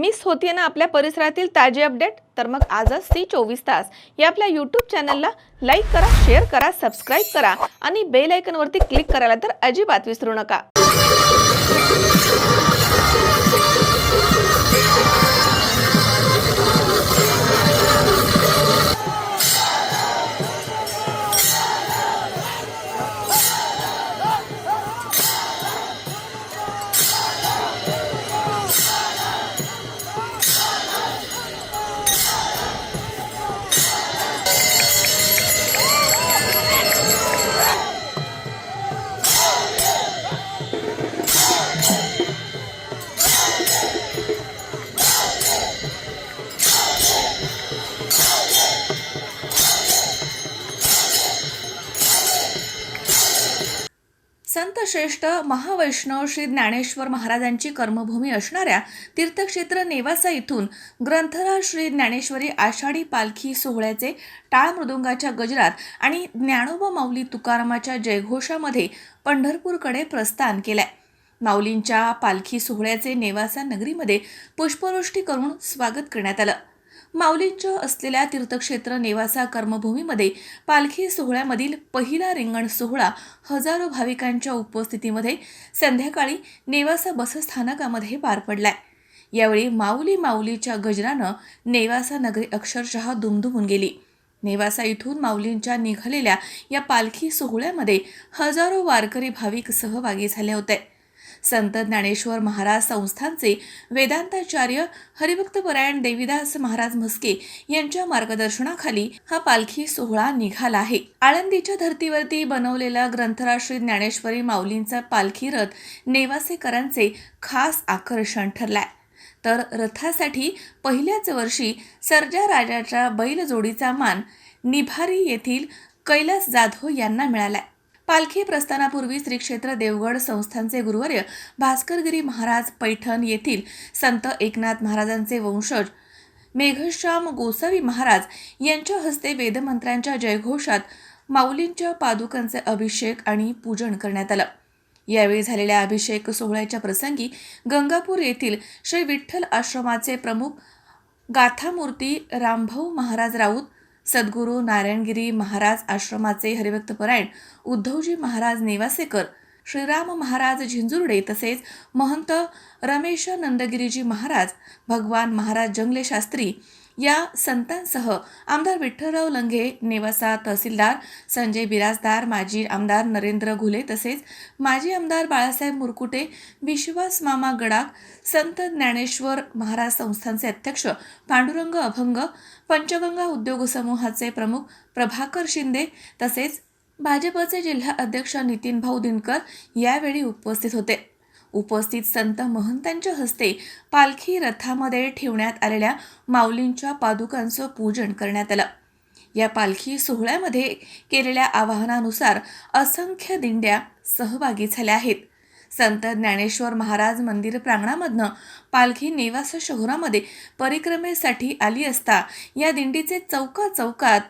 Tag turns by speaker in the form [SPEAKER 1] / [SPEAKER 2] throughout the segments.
[SPEAKER 1] Miss होतीये ना आपल्या परिसरातील ताजे अपडेट? तर मग आजच सी चोवीस तास. या आपल्या यूट्यूब चॅनलला लाईक करा शेअर करा सबस्क्राईब करा आणि बेल आयकनवरती क्लिक करायला तर अजिबात विसरू नका. श्रेष्ठ महावैष्णव श्री ज्ञानेश्वर महाराजांची कर्मभूमी असणाऱ्या तीर्थक्षेत्र नेवासा इथून ग्रंथराज श्री ज्ञानेश्वरी आषाढी पालखी सोहळ्याचे टाळ मृदुंगाच्या गजरात आणि ज्ञानोबा माऊली तुकारामाच्या जयघोषामध्ये पंढरपूरकडे प्रस्थान केलंय. माऊलींच्या पालखी सोहळ्याचे नेवासा नगरीमध्ये पुष्पवृष्टी करून स्वागत करण्यात आलं. माऊलींच्या असलेल्या तीर्थक्षेत्र नेवासा कर्मभूमीमध्ये पालखी सोहळ्यामधील पहिला रिंगण सोहळा हजारो भाविकांच्या उपस्थितीमध्ये संध्याकाळी नेवासा बसस्थानकामध्ये पार पडलाय. यावेळी माऊली माऊलीच्या गजरानं नेवासा नगरी अक्षरशः दुमदुमून गेली. नेवासा इथून माऊलींच्या निघालेल्या या पालखी सोहळ्यामध्ये हजारो वारकरी भाविक सहभागी झाले होते. संत ज्ञानेश्वर महाराज संस्थांचे वेदांताचार्य हरिभक्तपरायण देवीदास महाराज म्हस्के यांच्या मार्गदर्शनाखाली हा पालखी सोहळा निघाला आहे. आळंदीच्या धर्तीवरती बनवलेला ग्रंथराश्री ज्ञानेश्वरी माऊलींचा पालखी रथ नेवासेकरांचे खास आकर्षण ठरलाय. तर रथासाठी पहिल्याच वर्षी सर्जा राजाच्या बैलजोडीचा मान निभारी येथील कैलास जाधव यांना मिळालाय. पालखी प्रस्थानापूर्वी श्री क्षेत्र देवगड संस्थानचे गुरुवर्य भास्करगिरी महाराज पैठण येथील संत एकनाथ महाराजांचे वंशज मेघश्याम गोसावी महाराज यांच्या हस्ते वेदमंत्रांच्या जयघोषात माऊलींच्या पादुकांचे अभिषेक आणि पूजन करण्यात आलं. यावेळी झालेल्या अभिषेक सोहळ्याच्या प्रसंगी गंगापूर येथील श्री विठ्ठल आश्रमाचे प्रमुख गाथामूर्ती रामभाऊ महाराज राऊत सद्गुरू नारायणगिरी महाराज आश्रमाचे हरिभक्तपरायण उद्धवजी महाराज नेवासेकर श्रीराम महाराज झिंजुर्डे तसेच महंत रमेश नंदगिरीजी महाराज भगवान महाराज जंगले शास्त्री या संतांसह आमदार विठ्ठलराव लंघे नेवासा तहसीलदार संजय बिराजदार माजी आमदार नरेंद्र घुले तसेच माजी आमदार बाळासाहेब मुरकुटे विश्वास मामा गडाख संत ज्ञानेश्वर महाराज संस्थांचे अध्यक्ष पांडुरंग अभंग पंचगंगा उद्योग समूहाचे प्रमुख प्रभाकर शिंदे तसेच भाजपचे जिल्हा अध्यक्ष नितीन भाऊ दिनकर यावेळी उपस्थित होते. उपस्थित संत महंतांच्या हस्ते पालखी रथामध्ये ठेवण्यात आलेल्या माऊलींच्या पादुकांचं पूजन करण्यात आलं. या पालखी सोहळ्यामध्ये केलेल्या आवाहनानुसार असंख्य दिंड्या सहभागी झाल्या आहेत. संत ज्ञानेश्वर महाराज मंदिर प्रांगणामधनं पालखी नेवासा शहरामध्ये परिक्रमेसाठी आली असता या दिंडीचे चौका चौकात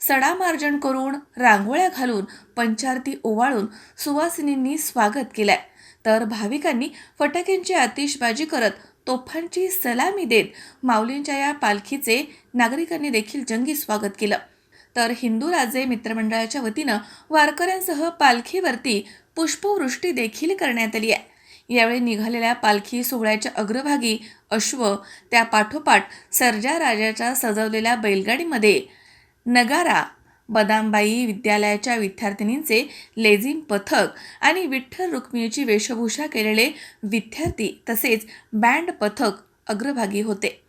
[SPEAKER 1] सडामार्जन करून रांगोळ्या घालून पंचारती ओवाळून सुवासिनींनी स्वागत केलंय. तर भाविकांनी फटाक्यांची आतिषबाजी करत तोफांची सलामी देत माऊलींच्या या पालखीचे नागरिकांनी देखील जंगी स्वागत केलं. तर हिंदू राजे मित्रमंडळाच्या वतीनं वारकऱ्यांसह पालखीवरती पुष्पवृष्टी देखील करण्यात आली आहे. यावेळी निघालेल्या पालखी सोहळ्याच्या अग्रभागी अश्व त्या पाठोपाठ सर्जा राजाच्या सजवलेल्या बैलगाडीमध्ये नगारा बदामबाई विद्यालयाच्या विद्यार्थिनींचे लेझिम पथक आणि विठ्ठल रुक्मिणीची वेशभूषा केलेले विद्यार्थी तसेच बँड पथक अग्रभागी होते.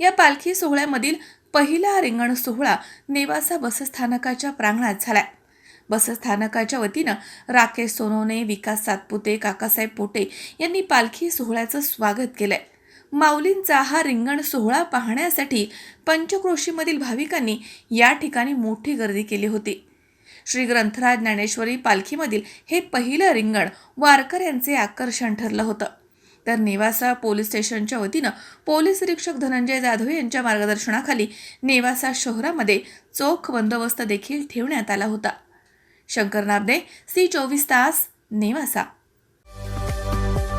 [SPEAKER 1] या पालखी सोहळ्यामधील पहिला रिंगण सोहळा नेवासा बसस्थानकाच्या प्रांगणात झाला. बसस्थानकाच्या वतीनं राकेश सोनवणे विकास सातपुते काकासाहेब पोटे यांनी पालखी सोहळ्याचं स्वागत केलंय. माऊलींचा हा रिंगण सोहळा पाहण्यासाठी पंचक्रोशीमधील भाविकांनी या ठिकाणी मोठी गर्दी केली होती. श्री ग्रंथराज ज्ञानेश्वरी पालखीमधील हे पहिलं रिंगण वारकऱ्यांचे आकर्षण ठरलं होतं. तर नेवासा पोलीस स्टेशनच्या वतीनं पोलीस निरीक्षक धनंजय जाधव यांच्या मार्गदर्शनाखाली नेवासा शहरामध्ये चोख बंदोबस्त देखील ठेवण्यात आला होता. शंकर नाबदे सी चोवीस तास नेवासा.